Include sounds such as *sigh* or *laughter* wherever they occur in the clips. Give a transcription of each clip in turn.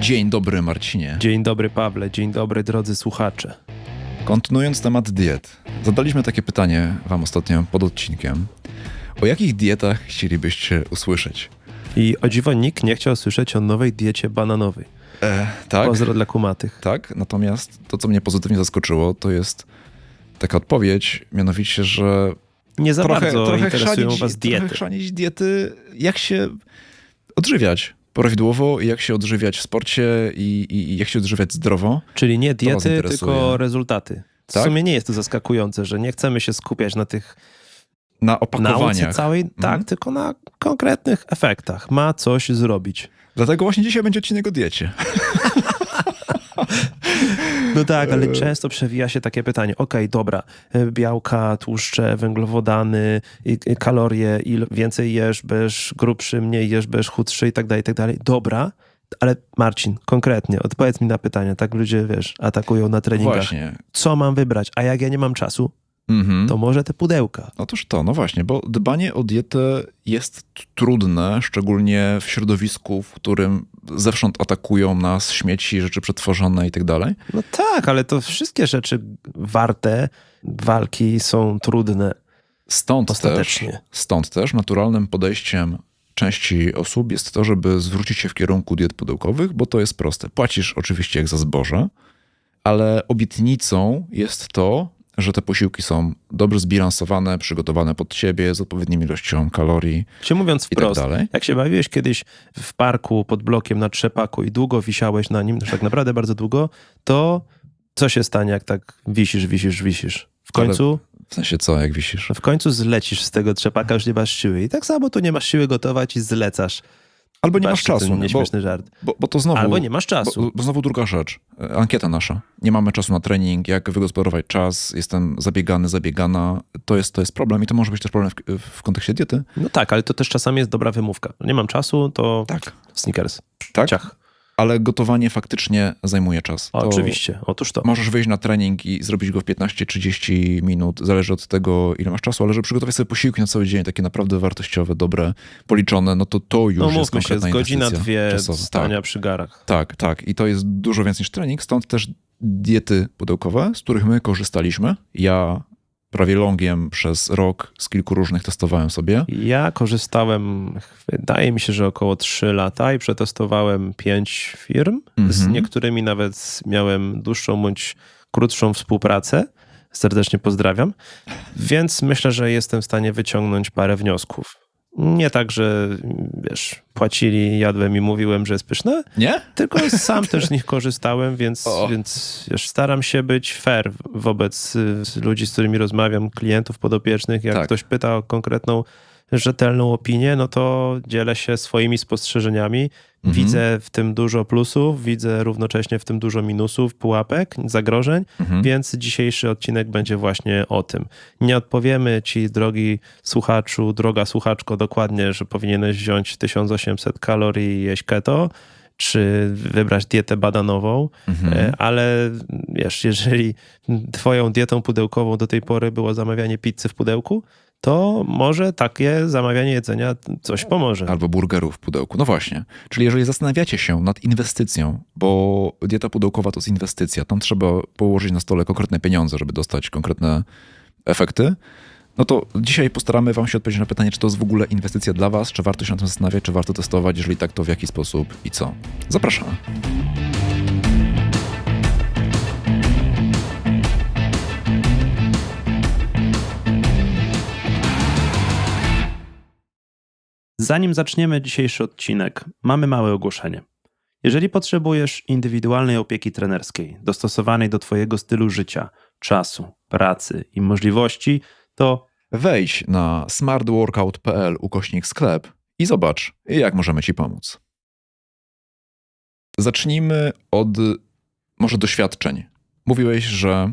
Dzień dobry, Marcinie. Dzień dobry, Pawle. Dzień dobry, drodzy słuchacze. Kontynuując temat diet, zadaliśmy takie pytanie Wam ostatnio pod odcinkiem. O jakich dietach chcielibyście usłyszeć? I o dziwo nikt nie chciał słyszeć o nowej diecie bananowej. E, tak, Pozdro dla kumatych. tak. Natomiast to, co mnie pozytywnie zaskoczyło, to jest taka odpowiedź, mianowicie, że Nie za trochę, bardzo trochę, interesują chrzanić, was diety. trochę chrzanić diety, jak się odżywiać prawidłowo, jak się odżywiać w sporcie i, i, i jak się odżywiać zdrowo. Czyli nie diety, tylko rezultaty. W Tak? sumie nie jest to zaskakujące, że nie chcemy się skupiać na tych Na opakowaniach. całej, tak, Mhm. tylko na konkretnych efektach. Ma coś zrobić. Dlatego właśnie dzisiaj będzie odcinek o diecie. *laughs* *laughs* No tak, ale E. często przewija się takie pytanie, okej, dobra, y, białka, tłuszcze, węglowodany, kalorie, il więcej jesz, będziesz grubszy, mniej jesz, będziesz chudszy i tak dalej, i tak dalej. Dobra, ale Marcin, konkretnie, odpowiedz mi na pytanie, tak ludzie, wiesz, atakują na treningach. Właśnie. Co mam wybrać? A jak ja nie mam czasu, Mhm. to może te pudełka. Otóż to, no właśnie, bo dbanie o dietę jest trudne, szczególnie w środowisku, w którym zewsząd atakują nas śmieci, rzeczy przetworzone i tak dalej. No tak, ale to wszystkie rzeczy warte walki są trudne. Stąd też, stąd też naturalnym podejściem części osób jest to, żeby zwrócić się w kierunku diet pudełkowych, bo to jest proste. Płacisz oczywiście jak za zboże, ale obietnicą jest to, że te posiłki są dobrze zbilansowane, przygotowane pod ciebie, z odpowiednią ilością kalorii Czy mówiąc tak wprost, dalej. Jak się bawiłeś kiedyś w parku pod blokiem na trzepaku i długo wisiałeś na nim, tak naprawdę bardzo długo, to co się stanie, jak tak wisisz, wisisz, wisisz? W Ale- końcu, W sensie co, jak wisisz? w końcu zlecisz z tego trzepaka, już nie masz siły. I tak samo tu nie masz siły gotować i zlecasz. Albo nie masz Patrzcie, ten czasu, nie? bo, nieśmieszny żart. bo, bo to znowu... Albo nie masz czasu. Bo, bo znowu druga rzecz. E, Ankieta nasza. Nie mamy czasu na trening, jak wygospodarować czas, jestem zabiegany, zabiegana. To jest, to jest problem i to może być też problem w, w kontekście diety. No tak, ale to też czasami jest dobra wymówka. Nie mam czasu, to Tak. sneakers. Tak, Ciach. Ale gotowanie faktycznie zajmuje czas. To Oczywiście, otóż to. Możesz wyjść na trening i zrobić go w 15-30 minut, zależy od tego, ile masz czasu, ale żeby przygotować sobie posiłki na cały dzień, takie naprawdę wartościowe, dobre, policzone, no to to już No jest się, konkretna z godzina, dwie czasowa. stania Tak. przy garach. Tak, tak. I to jest dużo więcej niż trening, stąd też diety pudełkowe, z których my korzystaliśmy. Ja prawie longiem przez rok z kilku różnych testowałem sobie. Ja korzystałem, wydaje mi się, że około 3 lata i przetestowałem 5 firm. Z Mhm. niektórymi nawet miałem dłuższą bądź krótszą współpracę. Serdecznie pozdrawiam. Więc myślę, że jestem w stanie wyciągnąć parę wniosków. Nie tak, że wiesz, płacili, jadłem i mówiłem, że jest pyszne, Nie? tylko sam też z *laughs* nich korzystałem, więc, O. więc wiesz, staram się być fair wobec y, ludzi, z którymi rozmawiam, klientów podopiecznych. Jak Tak. ktoś pyta o konkretną, rzetelną opinię, no to dzielę się swoimi spostrzeżeniami. Mhm. Widzę w tym dużo plusów, widzę równocześnie w tym dużo minusów, pułapek, zagrożeń, Mhm. więc dzisiejszy odcinek będzie właśnie o tym. Nie odpowiemy ci, drogi słuchaczu, droga słuchaczko, dokładnie, że powinieneś wziąć 1800 kalorii i jeść keto, czy wybrać dietę badanową, Mhm. e, ale wiesz, jeżeli twoją dietą pudełkową do tej pory było zamawianie pizzy w pudełku, to może takie zamawianie jedzenia coś pomoże. Albo burgerów w pudełku. No właśnie. Czyli jeżeli zastanawiacie się nad inwestycją, bo dieta pudełkowa to jest inwestycja, tam trzeba położyć na stole konkretne pieniądze, żeby dostać konkretne efekty, no to dzisiaj postaramy Wam się odpowiedzieć na pytanie, czy to jest w ogóle inwestycja dla Was, czy warto się nad tym zastanawiać, czy warto testować, jeżeli tak, to w jaki sposób i co. Zapraszamy. Zanim zaczniemy dzisiejszy odcinek, mamy małe ogłoszenie. Jeżeli potrzebujesz indywidualnej opieki trenerskiej, dostosowanej do Twojego stylu życia, czasu, pracy i możliwości, to Wejdź na smartworkout.pl ukośnik sklep i zobacz, jak możemy Ci pomóc. Zacznijmy od może doświadczeń. Mówiłeś, że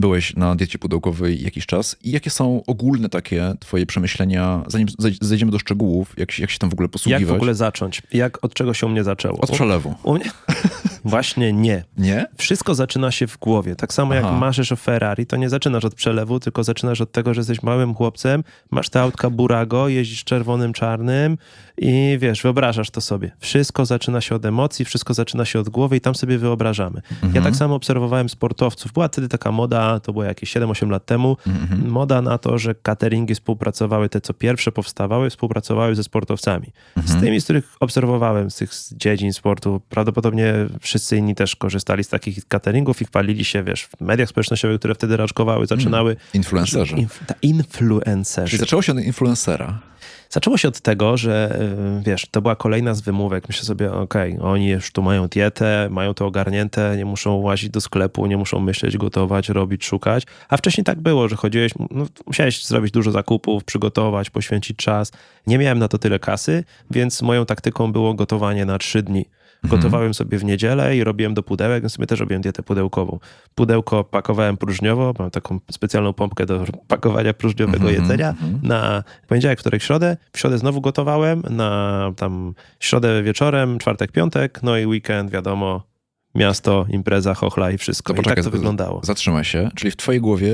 byłeś na diecie pudełkowej jakiś czas i jakie są ogólne takie twoje przemyślenia, zanim zej- zejdziemy do szczegółów, jak, się- jak się tam w ogóle posługiwać? jak w ogóle zacząć? Jak, od czego się u mnie zaczęło? Od przelewu. U, u mnie, *laughs* Właśnie nie. Nie? Wszystko zaczyna się w głowie. Tak samo jak Aha. marzysz o Ferrari, to nie zaczynasz od przelewu, tylko zaczynasz od tego, że jesteś małym chłopcem, masz te autka Burago, jeździsz czerwonym, czarnym i wiesz, wyobrażasz to sobie. Wszystko zaczyna się od emocji, wszystko zaczyna się od głowy i tam sobie wyobrażamy. Ja tak samo obserwowałem sportowców. Była wtedy taka moda, to było jakieś 7-8 lat temu, moda na to, że cateringi współpracowały, te co pierwsze powstawały, współpracowały ze sportowcami. Z tymi, z których obserwowałem, z tych dziedzin sportu, prawdopodobnie wszyscy inni też korzystali z takich cateringów i chwalili się, wiesz, w mediach społecznościowych, które wtedy raczkowały, zaczynały... Influencerzy. Inf, ta influencerzy. Czyli zaczęło się od influencera. Zaczęło się od tego, że y, wiesz, to była kolejna z wymówek. Myślę sobie, okej, oni już tu mają dietę, mają to ogarnięte, nie muszą łazić do sklepu, nie muszą myśleć, gotować, robić, szukać. A wcześniej tak było, że chodziłeś, no, musiałeś zrobić dużo zakupów, przygotować, poświęcić czas. Nie miałem na to tyle kasy, więc moją taktyką było gotowanie na trzy dni. Gotowałem sobie w niedzielę i robiłem do pudełek, więc sobie też robiłem dietę pudełkową. Pudełko pakowałem próżniowo, mam taką specjalną pompkę do pakowania próżniowego jedzenia. Na poniedziałek, wtorek, środę. W środę znowu gotowałem, na tam środę wieczorem, czwartek, piątek, no i weekend, wiadomo, miasto, impreza, chochla i wszystko. To I poczekaj, tak to wyglądało. Zatrzymaj się. Czyli w twojej głowie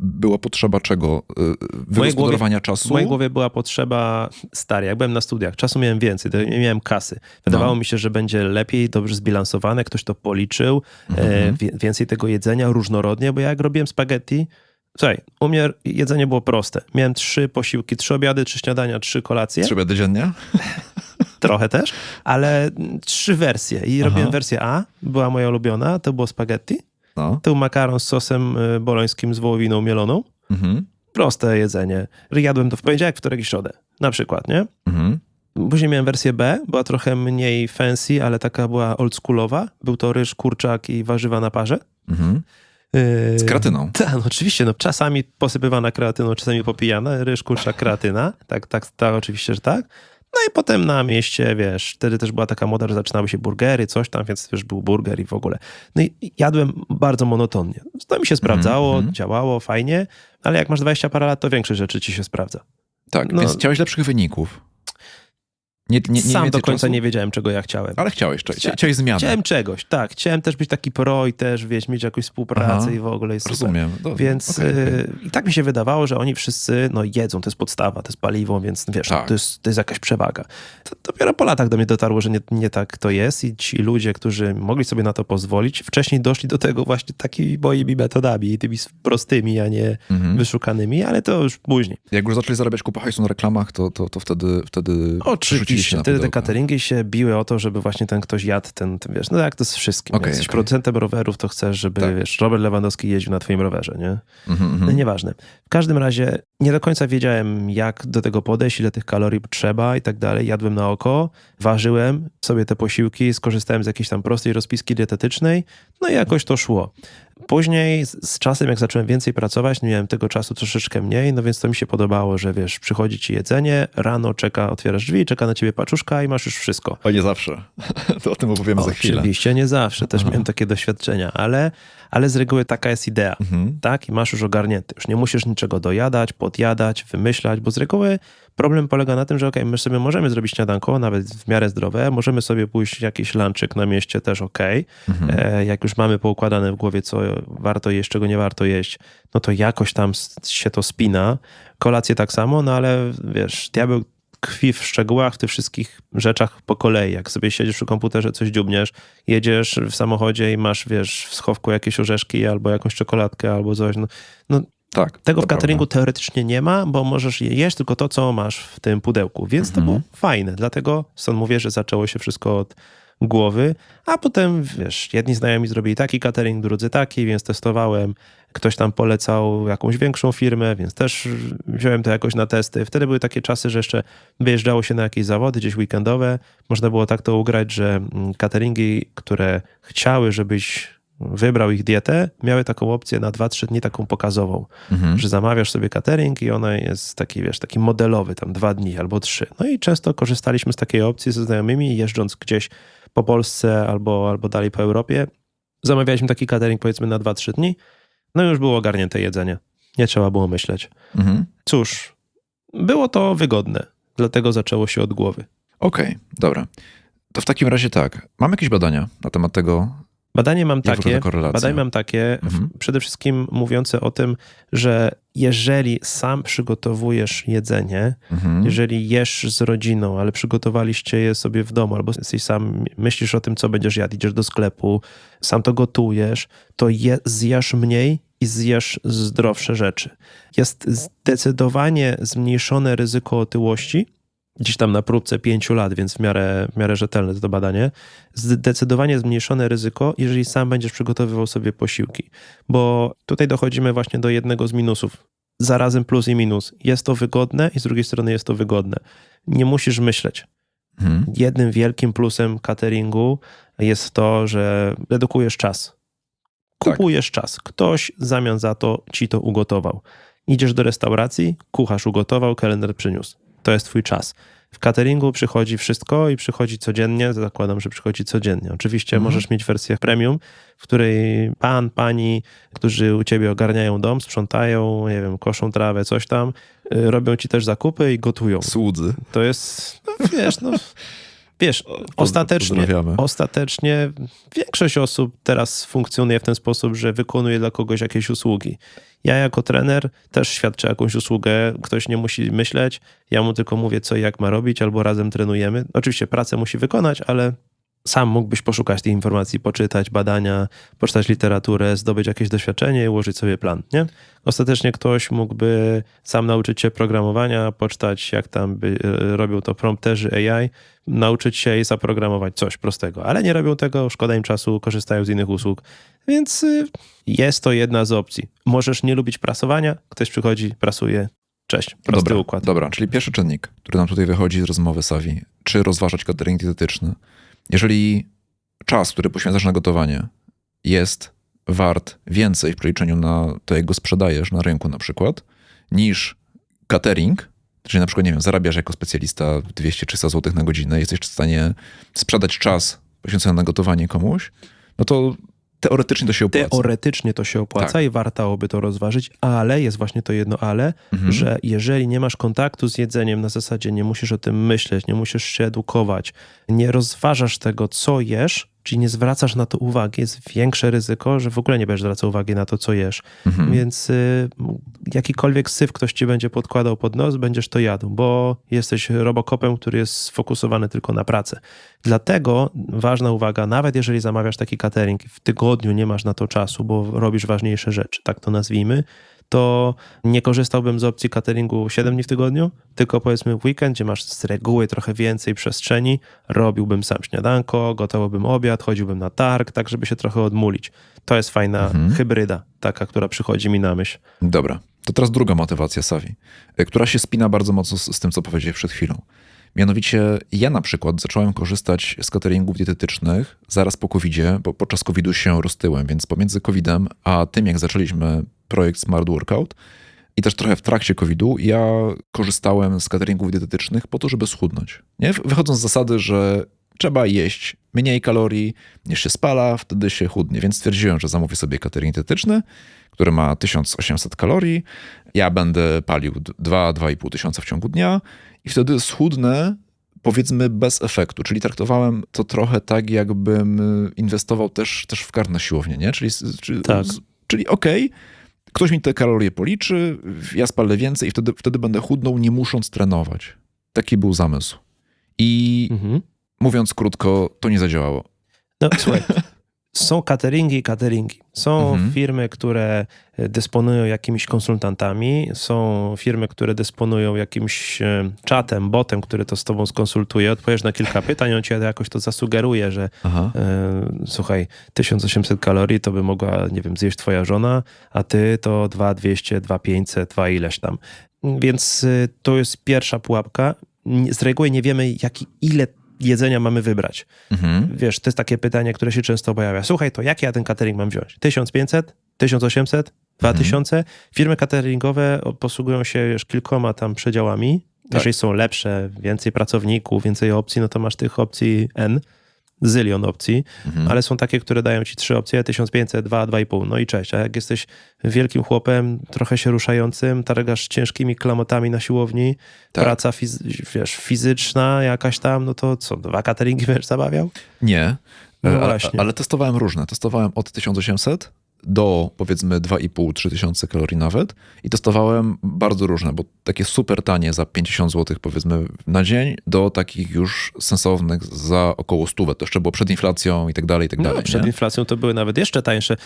była potrzeba czego? Y, Wygospodarowania czasu? W mojej głowie była potrzeba, stary, jak byłem na studiach, czasu miałem więcej, to nie miałem kasy. Wydawało No. mi się, że będzie lepiej, dobrze zbilansowane, ktoś to policzył, e, wie- więcej tego jedzenia, różnorodnie, bo ja jak robiłem spaghetti, słuchaj, u mnie jedzenie było proste. Miałem trzy posiłki, trzy obiady, trzy śniadania, trzy kolacje, Trzy obiady dziennie? *laughs* trochę też, ale trzy wersje. I robiłem wersję A, była moja ulubiona, to było spaghetti, No. to był makaron z sosem e, bolońskim z wołowiną mieloną, Mhm. proste jedzenie. Jadłem to w poniedziałek, wtorek i środę, na przykład, nie? Mhm. Później miałem wersję B, była trochę mniej fancy, ale taka była oldschoolowa. Był to ryż, kurczak i warzywa na parze. Mhm. Yy, Z kreatyną. Tak, no oczywiście, no czasami posypywana kreatyną, czasami popijana, ryż, kurczak, kreatyna. Tak, tak, tak, oczywiście, że tak. No i potem na mieście, wiesz, wtedy też była taka moda, że zaczynały się burgery, coś tam, więc też był burger i w ogóle. No i jadłem bardzo monotonnie. To mi się sprawdzało, mhm. działało fajnie, ale jak masz 20 parę lat, to większość rzeczy ci się sprawdza. Tak, No. więc chciałeś lepszych wyników. Nie, nie, nie Sam do końca czasu? nie wiedziałem, czego ja chciałem. Ale chciałeś, chcia- Chcia- chciałeś zmiany. Chciałem czegoś, tak. Chciałem też być taki pro i też, wiesz, mieć jakąś współpracę Aha. i w ogóle jest super. Rozumiem. Do, Więc okej, okej. y, i tak mi się wydawało, że oni wszyscy no, jedzą, to jest podstawa, to jest paliwo, więc wiesz, Tak. to, jest, to jest jakaś przewaga. To dopiero po latach do mnie dotarło, że nie, nie tak to jest i ci ludzie, którzy mogli sobie na to pozwolić, wcześniej doszli do tego właśnie takimi moimi metodami, tymi prostymi, a nie Mhm. wyszukanymi, ale to już później. Jak już zaczęli zarabiać kupę hajsu na reklamach, to, to, to wtedy, wtedy przerzuciliście Oczywiście, wtedy te cateringi się biły o to, żeby właśnie ten ktoś jadł ten, ten wiesz, no jak to z wszystkim. Jak jesteś okej. producentem rowerów, to chcesz, żeby, Tak. wiesz, Robert Lewandowski jeździł na twoim rowerze, nie? Mhm, No nieważne. W każdym razie nie do końca wiedziałem, jak do tego podejść, ile tych kalorii trzeba i tak dalej. Jadłem na oko, ważyłem sobie te posiłki, skorzystałem z jakiejś tam prostej rozpiski dietetycznej, no i jakoś to szło. Później z czasem, jak zacząłem więcej pracować, miałem tego czasu troszeczkę mniej, no więc to mi się podobało, że wiesz, przychodzi ci jedzenie, rano czeka, otwierasz drzwi, czeka na ciebie paczuszka i masz już wszystko. O nie zawsze. *laughs* To o tym opowiemy za chwilę. Oczywiście, nie zawsze, też miałem takie doświadczenia, ale, ale z reguły taka jest idea Mhm. tak? I masz już ogarnięty. Już nie musisz niczego dojadać, podjadać, wymyślać, bo z reguły problem polega na tym, że okej, my sobie możemy zrobić śniadanko, nawet w miarę zdrowe, możemy sobie pójść jakiś lunchek na mieście też okej. E, jak już mamy poukładane w głowie, co warto jeść, czego nie warto jeść, no to jakoś tam się to spina. Kolacje tak samo, no ale wiesz, diabeł tkwi w szczegółach, w tych wszystkich rzeczach po kolei. Jak sobie siedzisz przy komputerze, coś dziubniesz, jedziesz w samochodzie i masz, wiesz, w schowku jakieś orzeszki albo jakąś czekoladkę albo coś, no, no Tak. tego to w cateringu prawda. teoretycznie nie ma, bo możesz je jeść tylko to, co masz w tym pudełku. Więc to Mhm. było fajne. Dlatego stąd mówię, że zaczęło się wszystko od głowy, a potem, wiesz, jedni znajomi zrobili taki catering, drudzy taki, więc testowałem. Ktoś tam polecał jakąś większą firmę, więc też wziąłem to jakoś na testy. Wtedy były takie czasy, że jeszcze wyjeżdżało się na jakieś zawody, gdzieś weekendowe. Można było tak to ugrać, że mm, cateringi, które chciały, żebyś wybrał ich dietę, miały taką opcję na 2-3 dni taką pokazową Mhm. że zamawiasz sobie catering i ona jest taki, wiesz, taki modelowy, tam dwa dni albo trzy. No i często korzystaliśmy z takiej opcji ze znajomymi, jeżdżąc gdzieś po Polsce albo, albo dalej po Europie. Zamawialiśmy taki catering powiedzmy na dwa, trzy dni, no i już było ogarnięte jedzenie. Nie trzeba było myśleć. Mhm. Cóż, było to wygodne, dlatego zaczęło się od głowy. Okej, dobra. To w takim razie tak. Mam jakieś badania na temat tego, Badanie mam jak takie, badanie mam takie Mhm. przede wszystkim mówiące o tym, że jeżeli sam przygotowujesz jedzenie, Mhm. jeżeli jesz z rodziną, ale przygotowaliście je sobie w domu, albo jesteś sam, myślisz o tym, co będziesz jadł, idziesz do sklepu, sam to gotujesz, to je, zjesz mniej i zjesz zdrowsze rzeczy. Jest zdecydowanie zmniejszone ryzyko otyłości, gdzieś tam na próbce pięciu lat, więc w miarę, w miarę rzetelne to badanie. Zdecydowanie zmniejszone ryzyko, jeżeli sam będziesz przygotowywał sobie posiłki. Bo tutaj dochodzimy właśnie do jednego z minusów. Zarazem plus i minus. Jest to wygodne i z drugiej strony jest to wygodne. Nie musisz myśleć. Mhm. Jednym wielkim plusem cateringu jest to, że redukujesz czas. Tak. Kupujesz czas. Ktoś w zamian za to ci to ugotował. Idziesz do restauracji, kucharz ugotował, kelner przyniósł. To jest twój czas. W cateringu przychodzi wszystko i przychodzi codziennie. Zakładam, że przychodzi codziennie. Oczywiście Mhm. możesz mieć wersję premium, w której pan, pani, którzy u ciebie ogarniają dom, sprzątają, nie wiem, koszą trawę, coś tam, y, robią ci też zakupy i gotują. Słudzy. To jest, no, wiesz, no, *laughs* wiesz, ostatecznie, ostatecznie większość osób teraz funkcjonuje w ten sposób, że wykonuje dla kogoś jakieś usługi. Ja jako trener też świadczę jakąś usługę, ktoś nie musi myśleć, ja mu tylko mówię co i jak ma robić, albo razem trenujemy. Oczywiście pracę musi wykonać, ale sam mógłbyś poszukać tej informacji, poczytać badania, poczytać literaturę, zdobyć jakieś doświadczenie i ułożyć sobie plan, nie? Ostatecznie ktoś mógłby sam nauczyć się programowania, poczytać jak tam by, e, robią to prompterzy AI, nauczyć się i zaprogramować coś prostego, ale nie robią tego, szkoda im czasu, korzystają z innych usług, więc y, jest to jedna z opcji. Możesz nie lubić prasowania, ktoś przychodzi, prasuje, cześć, prosty dobra, układ. Dobra, czyli pierwszy czynnik, który nam tutaj wychodzi z rozmowy Savi, czy rozważać catering dietetyczny. Jeżeli czas, który poświęcasz na gotowanie jest wart więcej w przeliczeniu na to, jak go sprzedajesz na rynku na przykład, niż catering, czyli na przykład, nie wiem, zarabiasz jako specjalista 200-300 zł na godzinę, jesteś w stanie sprzedać czas poświęcony na gotowanie komuś, no to teoretycznie to się opłaca. Teoretycznie to się opłaca Tak. i wartałoby to rozważyć, ale jest właśnie to jedno ale, Mhm. że jeżeli nie masz kontaktu z jedzeniem na zasadzie nie musisz o tym myśleć, nie musisz się edukować, nie rozważasz tego, co jesz, czyli nie zwracasz na to uwagi, jest większe ryzyko, że w ogóle nie będziesz zwracał uwagi na to, co jesz. Mhm. Więc y, jakikolwiek syf ktoś ci będzie podkładał pod nos, będziesz to jadł, bo jesteś robokopem, który jest sfokusowany tylko na pracę. Dlatego ważna uwaga, nawet jeżeli zamawiasz taki catering w tygodniu nie masz na to czasu, bo robisz ważniejsze rzeczy, tak to nazwijmy, to nie korzystałbym z opcji cateringu 7 dni w tygodniu, tylko powiedzmy w weekend, gdzie masz z reguły trochę więcej przestrzeni, robiłbym sam śniadanko, gotowałbym obiad, chodziłbym na targ, tak żeby się trochę odmulić. To jest fajna Mhm. hybryda, taka, która przychodzi mi na myśl. Dobra, to teraz druga motywacja Savi, y, która się spina bardzo mocno z, z tym, co powiedziałeś przed chwilą. Mianowicie ja na przykład zacząłem korzystać z cateringów dietetycznych zaraz po COVID-zie, bo podczas COVID-u się roztyłem, więc pomiędzy COVID-em a tym, jak zaczęliśmy projekt Smart Workout i też trochę w trakcie COVID-u, ja korzystałem z cateringów dietetycznych po to, żeby schudnąć. Nie? Wychodząc z zasady, że trzeba jeść mniej kalorii niż się spala, wtedy się chudnie. Więc stwierdziłem, że zamówię sobie catering dietetyczny, który ma 1800 kalorii. Ja będę palił 2-2,5 tysiąca w ciągu dnia i wtedy schudnę powiedzmy bez efektu, czyli traktowałem to trochę tak, jakbym y, inwestował też, też w kart na siłownię, nie? Czyli, czyli, Tak. czyli okej, ktoś mi te kalorie policzy, ja spalę więcej i wtedy, wtedy będę chudnął, nie musząc trenować. Taki był zamysł. I Mhm. mówiąc krótko, to nie zadziałało. No słuchaj, *laughs* są cateringi i cateringi. Są Mhm. firmy, które e, dysponują jakimiś konsultantami, są firmy, które dysponują jakimś e, czatem, botem, który to z tobą skonsultuje, odpowiesz na kilka pytań, on ci jakoś to zasugeruje, że Aha. e, słuchaj, 1800 kalorii to by mogła, nie wiem, zjeść twoja żona, a ty to 2200, 2500, 2 ileś tam. Więc to jest pierwsza pułapka. Z reguły nie wiemy, jaki, ile jedzenia mamy wybrać Mhm. wiesz, to jest takie pytanie, które się często pojawia. Słuchaj, to jaki ja ten catering mam wziąć? 1500? 1800? 2000? Firmy cateringowe posługują się już kilkoma tam przedziałami. Tak. Jeżeli są lepsze, więcej pracowników, więcej opcji, no to masz tych opcji N. zylion opcji, Mhm. ale są takie, które dają ci trzy opcje, 1500, 2, 2,5, no i cześć. A jak jesteś wielkim chłopem, trochę się ruszającym, targasz ciężkimi klamotami na siłowni, Tak. praca wiesz, fizyczna jakaś tam, no to co, dwa cateringi będziesz zabawiał? Nie, No E, ale, właśnie. ale testowałem różne. Testowałem od 1800 do powiedzmy 2,5-3 tysiące kalorii nawet i testowałem bardzo różne, bo takie super tanie za 50 zł powiedzmy na dzień do takich już sensownych za około 100. To jeszcze było przed inflacją i tak dalej, i tak No, dalej. przed nie? inflacją to były nawet jeszcze tańsze,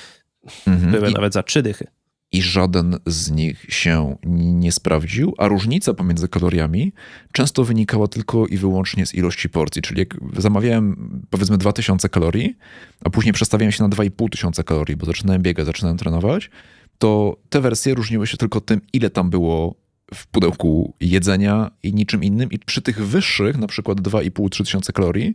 Mhm. były I, nawet za trzy dychy. I żaden z nich się nie sprawdził, a różnica pomiędzy kaloriami często wynikała tylko i wyłącznie z ilości porcji. Czyli jak zamawiałem powiedzmy 2000 kalorii, a później przestawiałem się na 2500 kalorii, bo zaczynałem biegać, zaczynałem trenować, to te wersje różniły się tylko tym, ile tam było w pudełku jedzenia i niczym innym. I przy tych wyższych, na przykład 2,5-3 tysiące kalorii,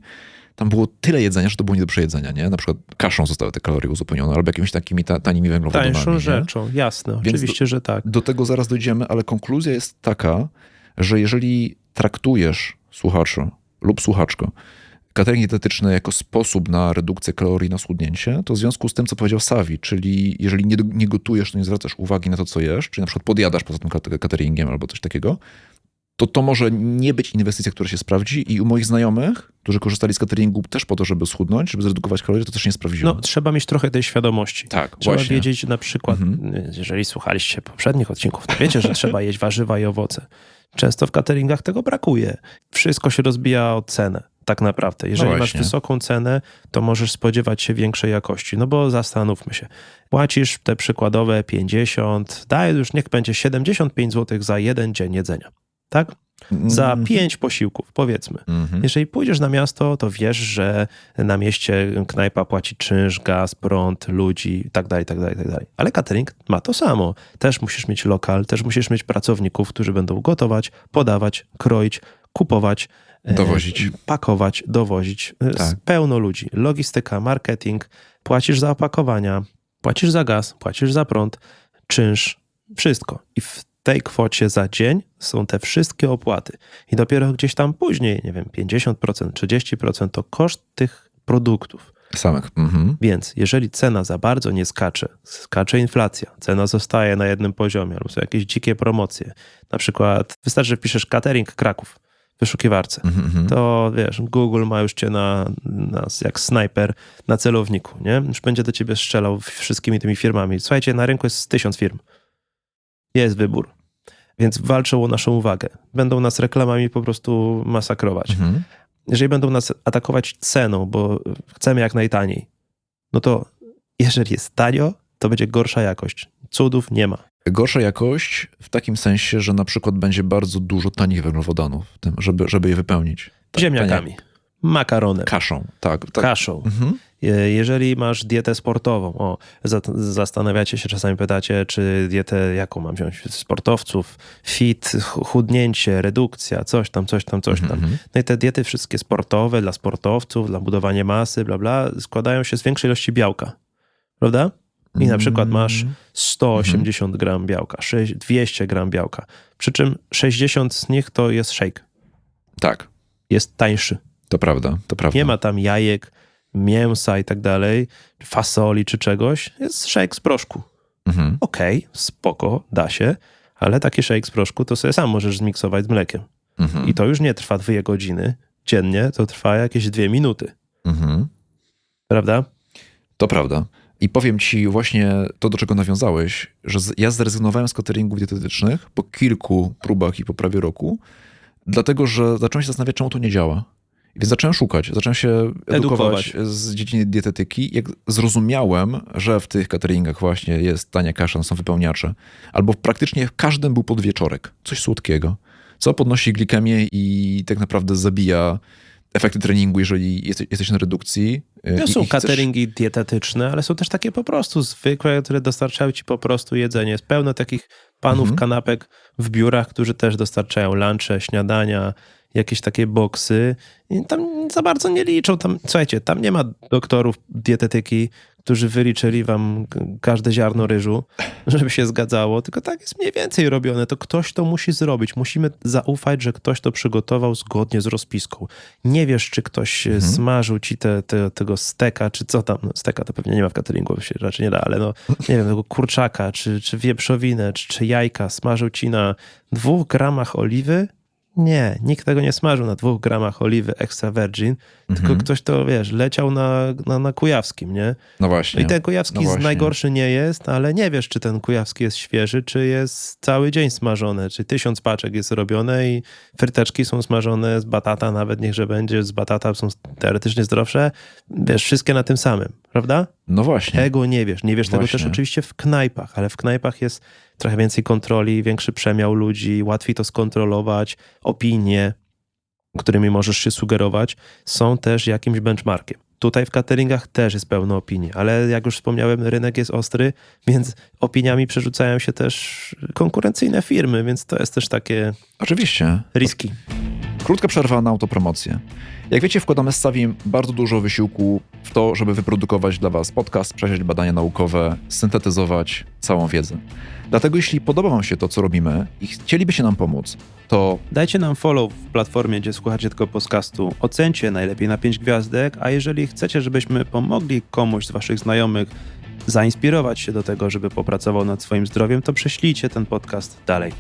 tam było tyle jedzenia, że to było nie do przejedzenia, nie? Na przykład kaszą zostały te kalorie uzupełnione, albo jakimiś takimi ta, tanimi węglowodanami. Tańszą nie? rzeczą, jasne, Więc oczywiście, że tak. Do tego zaraz dojdziemy, ale konkluzja jest taka, że jeżeli traktujesz słuchacza lub słuchaczko catering dietetyczny jako sposób na redukcję kalorii, na schudnięcie, to w związku z tym, co powiedział Savi, czyli jeżeli nie, nie gotujesz, to nie zwracasz uwagi na to, co jesz, czyli na przykład podjadasz poza tym cateringiem albo coś takiego, to to może nie być inwestycja, która się sprawdzi i u moich znajomych, którzy korzystali z cateringu też po to, żeby schudnąć, żeby zredukować kalorie, to też nie sprawdziło. No, trzeba mieć trochę tej świadomości. tak, Trzeba właśnie. wiedzieć na przykład, Mhm. jeżeli słuchaliście poprzednich odcinków, to wiecie, że trzeba jeść warzywa i owoce. Często w cateringach tego brakuje. Wszystko się rozbija o cenę, tak naprawdę. Jeżeli masz właśnie. wysoką cenę, to możesz spodziewać się większej jakości. No bo zastanówmy się. Płacisz te przykładowe 50, daj już niech będzie 75 zł za jeden dzień jedzenia. Tak? Za Mhm. pięć posiłków, powiedzmy. Mhm. Jeżeli pójdziesz na miasto, to wiesz, że na mieście knajpa płaci czynsz, gaz, prąd, ludzi i tak dalej, tak dalej, tak dalej. Ale catering ma to samo. Też musisz mieć lokal, też musisz mieć pracowników, którzy będą gotować, podawać, kroić, kupować, e, Dowozić. pakować, dowozić. E, Tak. Pełno ludzi. Logistyka, marketing, płacisz za opakowania, płacisz za gaz, płacisz za prąd, czynsz, wszystko. I w tej kwocie za dzień są te wszystkie opłaty. I dopiero gdzieś tam później, nie wiem, 50%, 30% to koszt tych produktów. Samych. Mhm. Więc jeżeli cena za bardzo nie skacze, skacze inflacja, cena zostaje na jednym poziomie, albo są jakieś dzikie promocje, na przykład wystarczy, że piszesz catering Kraków w wyszukiwarce, Mhm, mhm. to wiesz, Google ma już cię na, na, jak snajper na celowniku, nie? Już będzie do ciebie strzelał wszystkimi tymi firmami. Słuchajcie, na rynku jest tysiąc firm. Jest wybór. Więc walczą o naszą uwagę. Będą nas reklamami po prostu masakrować. Mhm. Jeżeli będą nas atakować ceną, bo chcemy jak najtaniej, no to jeżeli jest tanio, to będzie gorsza jakość. Cudów nie ma. Gorsza jakość w takim sensie, że na przykład będzie bardzo dużo tanich węglowodanów, tym, żeby, żeby je wypełnić. Tak, Ziemniakami, makaronem, tanie- Kaszą, tak. tak. kaszą. Mhm. Je- Jeżeli masz dietę sportową, o, za- zastanawiacie się, czasami pytacie, czy dietę jaką mam wziąć? Sportowców, fit, ch- chudnięcie, redukcja, coś tam, coś tam, coś tam. Mhm. No i te diety wszystkie sportowe, dla sportowców, dla budowania masy, bla, bla, składają się z większej ilości białka, prawda? I na przykład masz Mm. 180 gram białka, sześć- 200 gram białka, przy czym 60 z nich to jest shake, Tak, jest tańszy. to prawda, to prawda. Nie ma tam jajek, mięsa i tak dalej, fasoli czy czegoś. Jest shake z proszku. Mhm. Okej, spoko, da się, ale taki shake z proszku to sobie sam możesz zmiksować z mlekiem. Mhm. I to już nie trwa dwie godziny dziennie, to trwa jakieś dwie minuty. Mhm. Prawda? To prawda. I powiem ci właśnie to, do czego nawiązałeś, że ja zrezygnowałem z cateringów dietetycznych po kilku próbach i po prawie roku, dlatego że zacząłem się zastanawiać, czemu to nie działa. Więc zacząłem szukać, zacząłem się edukować, Edukować. z dziedziny dietetyki. Jak zrozumiałem, że w tych cateringach właśnie jest tania kasza, są wypełniacze, albo praktycznie w każdym był podwieczorek, coś słodkiego, co podnosi glikemię i tak naprawdę zabija efekty treningu, jeżeli jesteś, jesteś na redukcji. No są cateringi dietetyczne, ale są też takie po prostu zwykłe, które dostarczają ci po prostu jedzenie. Jest pełno takich panów Mhm. kanapek w biurach, którzy też dostarczają lunche, śniadania jakieś takie boksy i tam za bardzo nie liczą. Tam, słuchajcie, tam nie ma doktorów dietetyki, którzy wyliczyli wam każde ziarno ryżu, *laughs* żeby się zgadzało, tylko tak jest mniej więcej robione. To ktoś to musi zrobić. Musimy zaufać, że ktoś to przygotował zgodnie z rozpiską. Nie wiesz, czy ktoś mhm. smażył ci te, te, tego steka, czy co tam. No, steka to pewnie nie ma w cateringu, się raczej nie da, ale no, nie wiem, tego kurczaka, czy, czy wieprzowinę, czy, czy jajka smażył ci na dwóch gramach oliwy, nie, nikt tego nie smażył na dwóch gramach oliwy extra virgin, tylko Mhm. ktoś to, wiesz, leciał na, na, na kujawskim, nie? No właśnie. I ten kujawski No najgorszy nie jest, ale nie wiesz, czy ten kujawski jest świeży, czy jest cały dzień smażony, czy tysiąc paczek jest robione i fryteczki są smażone z batata, nawet niechże będzie z batata, są teoretycznie zdrowsze. Wiesz, wszystkie na tym samym, prawda? No właśnie. Tego nie wiesz. Nie wiesz tego Właśnie. też oczywiście w knajpach, ale w knajpach jest trochę więcej kontroli, większy przemiał ludzi, łatwiej to skontrolować. Opinie, którymi możesz się sugerować, są też jakimś benchmarkiem. Tutaj w cateringach też jest pełno opinii, ale jak już wspomniałem, rynek jest ostry, więc opiniami przerzucają się też konkurencyjne firmy, więc to jest też takie Oczywiście. riski. Krótka przerwa na autopromocję. Jak wiecie, wkładamy z Savim bardzo dużo wysiłku w to, żeby wyprodukować dla Was podcast, przejrzeć badania naukowe, syntetyzować całą wiedzę. Dlatego jeśli podoba Wam się to, co robimy i chcielibyście nam pomóc, to Dajcie nam follow w platformie, gdzie słuchacie tego podcastu. Ocencie najlepiej na 5 gwiazdek, a jeżeli chcecie, żebyśmy pomogli komuś z waszych znajomych zainspirować się do tego, żeby popracował nad swoim zdrowiem, to prześlijcie ten podcast dalej.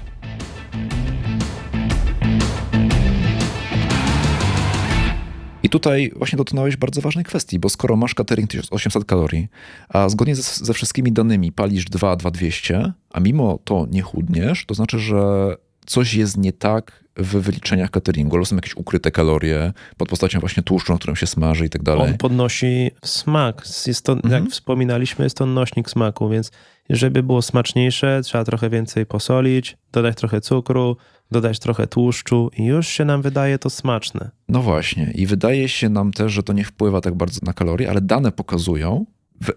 I tutaj właśnie dotknąłeś bardzo ważnej kwestii, bo skoro masz catering 1800 kalorii, a zgodnie ze, ze wszystkimi danymi palisz 2, 2200, a mimo to nie chudniesz, to znaczy, że coś jest nie tak w wyliczeniach cateringu, albo są jakieś ukryte kalorie pod postacią właśnie tłuszczu, na którym się smaży i tak dalej. On podnosi smak. Jest to, Mhm. jak wspominaliśmy, jest to nośnik smaku, więc żeby było smaczniejsze, trzeba trochę więcej posolić, dodać trochę cukru, dodać trochę tłuszczu i już się nam wydaje to smaczne. No właśnie. I wydaje się nam też, że to nie wpływa tak bardzo na kalorie, ale dane pokazują,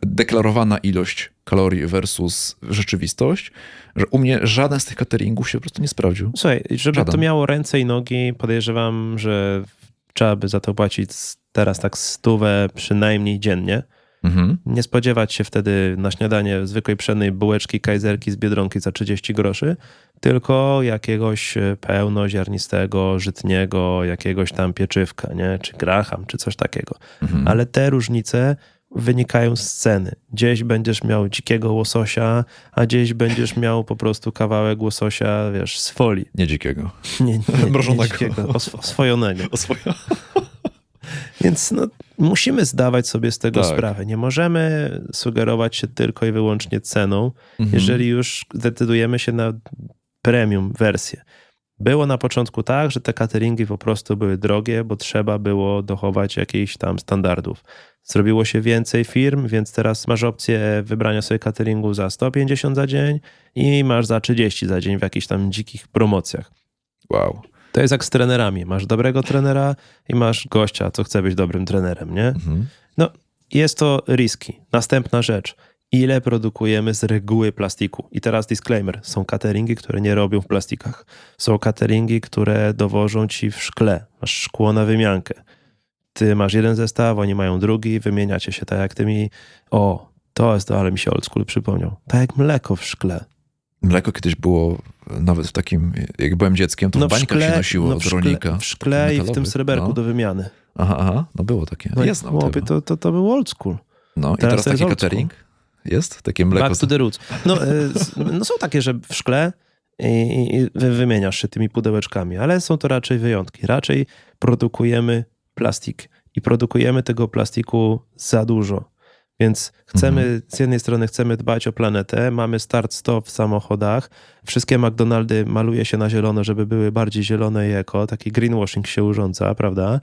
deklarowana ilość kalorii versus rzeczywistość, że u mnie żaden z tych cateringów się po prostu nie sprawdził. Słuchaj, żeby Żaden. to miało ręce i nogi, podejrzewam, że trzeba by za to płacić teraz tak stówę przynajmniej dziennie. Mhm. Nie spodziewać się wtedy na śniadanie zwykłej pszennej bułeczki kajzerki z Biedronki za 30 groszy, tylko jakiegoś e, pełnoziarnistego, żytniego, jakiegoś tam pieczywka, nie? czy graham, czy coś takiego. Mhm. Ale te różnice wynikają z ceny. Gdzieś będziesz miał dzikiego łososia, a gdzieś będziesz miał po prostu kawałek łososia, wiesz, z folii. Nie dzikiego. Nie, nie, nie *laughs* Mrożonego. dzikiego, osw- oswojonego. *laughs* Więc no, musimy zdawać sobie z tego Tak. sprawę. Nie możemy sugerować się tylko i wyłącznie ceną, Mhm. jeżeli już zdecydujemy się na premium wersję. Było na początku tak, że te cateringi po prostu były drogie, bo trzeba było dochować jakichś tam standardów. Zrobiło się więcej firm, więc teraz masz opcję wybrania sobie cateringu za 150 za dzień i masz za 30 za dzień w jakichś tam dzikich promocjach. Wow. To jest jak z trenerami. Masz dobrego trenera i masz gościa, co chce być dobrym trenerem, nie? Mhm. No, jest to riski. Następna rzecz. Ile produkujemy z reguły plastiku? I teraz disclaimer. Są cateringi, które nie robią w plastikach. Są cateringi, które dowożą ci w szkle. Masz szkło na wymiankę. Ty masz jeden zestaw, oni mają drugi, wymieniacie się tak jak ty mi... O, to jest to, ale mi się old school przypomniał. Tak jak mleko w szkle. Mleko kiedyś było nawet w takim, jak byłem dzieckiem, to w bańkach się nosiło no w szkle, rolnika. w szkle i w tym sreberku No. do wymiany. Aha, aha, no było takie. No, jest i no, chłopie, to, to, to był old school. No i teraz teraz to jest taki catering jest? Takie mleko. Back to the roots. No, e, no są takie, że w szkle i, i wy- wymieniasz się tymi pudełeczkami, ale są to raczej wyjątki. Raczej produkujemy plastik i produkujemy tego plastiku za dużo. Więc chcemy, z jednej strony chcemy dbać o planetę, mamy start-stop w samochodach, wszystkie McDonaldy maluje się na zielono, żeby były bardziej zielone i eko, taki greenwashing się urządza, prawda?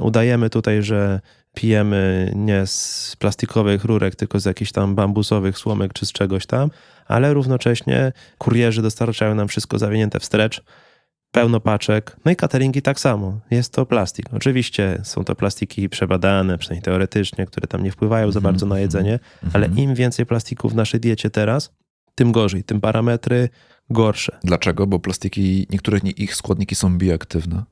Udajemy tutaj, że pijemy nie z plastikowych rurek, tylko z jakichś tam bambusowych słomek czy z czegoś tam, ale równocześnie kurierzy dostarczają nam wszystko zawinięte w stretch, pełno paczek, no i cateringi tak samo. Jest to plastik. Oczywiście są to plastiki przebadane, przynajmniej teoretycznie, które tam nie wpływają za Mhm, bardzo na mhm, jedzenie, ale Mhm. im więcej plastiku w naszej diecie teraz, tym gorzej, tym parametry gorsze. Dlaczego? Bo plastiki, niektóre nie- ich składniki są bioaktywne.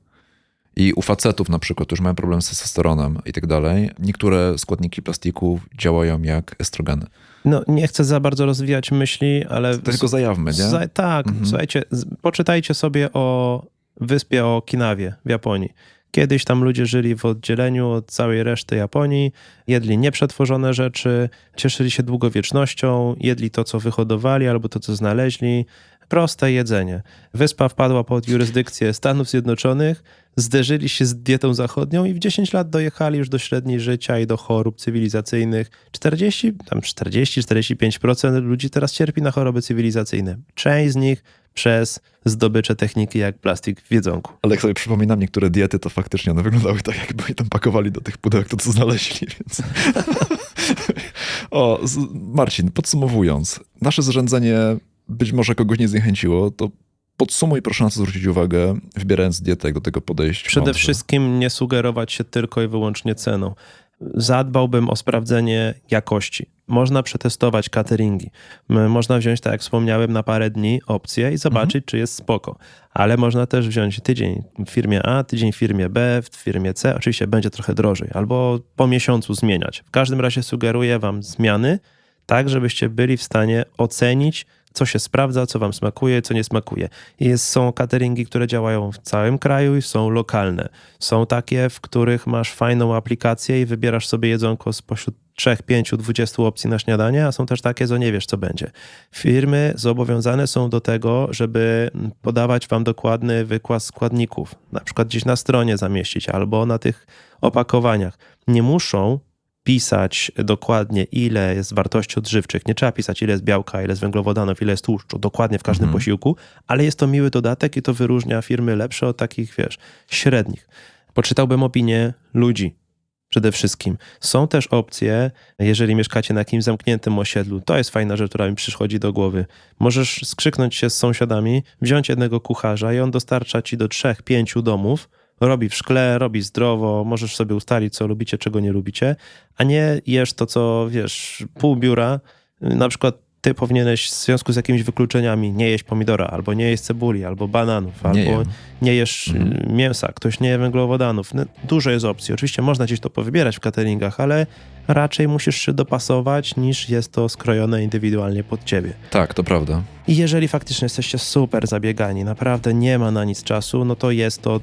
I u facetów na przykład, którzy mają problem z testosteronem i tak dalej, niektóre składniki plastiku działają jak estrogeny. No, nie chcę za bardzo rozwijać myśli, ale... To tylko zajawmy, nie? Za, tak, Mhm. słuchajcie, poczytajcie sobie o wyspie Okinawie w Japonii. Kiedyś tam ludzie żyli w oddzieleniu od całej reszty Japonii, jedli nieprzetworzone rzeczy, cieszyli się długowiecznością, jedli to, co wyhodowali albo to, co znaleźli. Proste jedzenie. Wyspa wpadła pod jurysdykcję Stanów Zjednoczonych, zderzyli się z dietą zachodnią i w 10 lat dojechali już do średniej życia i do chorób cywilizacyjnych. 40, tam 40-45% ludzi teraz cierpi na choroby cywilizacyjne. Część z nich przez zdobycze techniki jak plastik w jedzonku. Ale jak sobie przypominam niektóre diety, to faktycznie one wyglądały tak, jakby tam pakowali do tych pudełek to, co znaleźli, *laughs* więc... o, Marcin, podsumowując, nasze zarządzanie być może kogoś nie zniechęciło, to podsumuj proszę na co zwrócić uwagę, wybierając dietę, do tego podejść. Przede mądrze. wszystkim nie sugerować się tylko i wyłącznie ceną. Zadbałbym o sprawdzenie jakości. Można przetestować cateringi. Można wziąć, tak jak wspomniałem, na parę dni opcję i zobaczyć, czy jest spoko. Ale można też wziąć tydzień w firmie A, tydzień w firmie B, w firmie C. Oczywiście będzie trochę drożej, albo po miesiącu zmieniać. W każdym razie sugeruję Wam zmiany, tak żebyście byli w stanie ocenić, co się sprawdza, co wam smakuje, co nie smakuje. Jest, są cateringi, które działają w całym kraju i są lokalne. Są takie, w których masz fajną aplikację i wybierasz sobie jedzonko spośród 3, 5, 20 opcji na śniadanie, a są też takie, co nie wiesz, co będzie. Firmy zobowiązane są do tego, żeby podawać wam dokładny wykład składników, na przykład gdzieś na stronie zamieścić albo na tych opakowaniach. Nie muszą pisać dokładnie, ile jest wartości odżywczych. Nie trzeba pisać, ile jest białka, ile jest węglowodanów, ile jest tłuszczu, dokładnie w każdym Mhm. posiłku, ale jest to miły dodatek i to wyróżnia firmy lepsze od takich, wiesz, średnich. Poczytałbym opinię ludzi przede wszystkim. Są też opcje, jeżeli mieszkacie na jakimś zamkniętym osiedlu, to jest fajna rzecz, która mi przychodzi do głowy. Możesz skrzyknąć się z sąsiadami, wziąć jednego kucharza i on dostarcza ci do trzech, pięciu domów, robi w szkle, robi zdrowo, możesz sobie ustalić, co lubicie, czego nie lubicie, a nie jesz to, co wiesz, pół biura. Na przykład ty powinieneś w związku z jakimiś wykluczeniami nie jeść pomidora, albo nie jeść cebuli, albo bananów, Nie albo jem. nie jesz y, Mhm. mięsa, ktoś nie je węglowodanów. No, dużo jest opcji. Oczywiście można gdzieś to powybierać w cateringach, ale raczej musisz się dopasować, niż jest to skrojone indywidualnie pod ciebie. Tak, to prawda. I jeżeli faktycznie jesteście super zabiegani, naprawdę nie ma na nic czasu, no to jest to,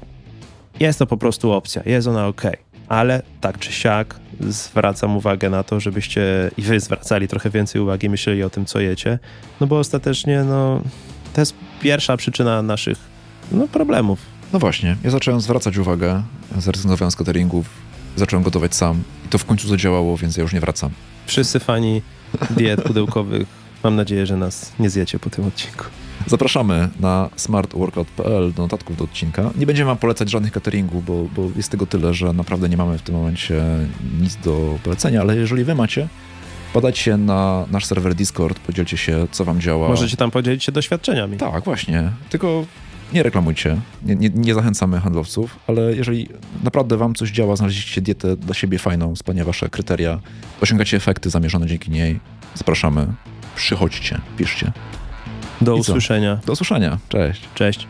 jest to po prostu opcja, jest ona ok. Ale tak czy siak zwracam uwagę na to, żebyście i wy zwracali trochę więcej uwagi, myśleli o tym, co jecie, no bo ostatecznie no, to jest pierwsza przyczyna naszych no, problemów. No właśnie, ja zacząłem zwracać uwagę, zrezygnowałem z cateringów, zacząłem gotować sam i to w końcu zadziałało, więc ja już nie wracam. Wszyscy fani diet pudełkowych, mam nadzieję, że nas nie zjecie po tym odcinku. Zapraszamy na smartworkout.pl do notatków do odcinka. Nie będziemy wam polecać żadnych cateringów, bo, bo jest tego tyle, że naprawdę nie mamy w tym momencie nic do polecenia, ale jeżeli wy macie, podajcie na nasz serwer Discord, podzielcie się, co wam działa. Możecie tam podzielić się doświadczeniami. Tak, właśnie. Tylko nie reklamujcie. Nie, nie, nie zachęcamy handlowców, ale jeżeli naprawdę wam coś działa, znaleźliście dietę dla siebie fajną, spełnia wasze kryteria, osiągacie efekty zamierzone dzięki niej, zapraszamy. Przychodźcie, piszcie. Do I co? usłyszenia. Do usłyszenia. Cześć. Cześć.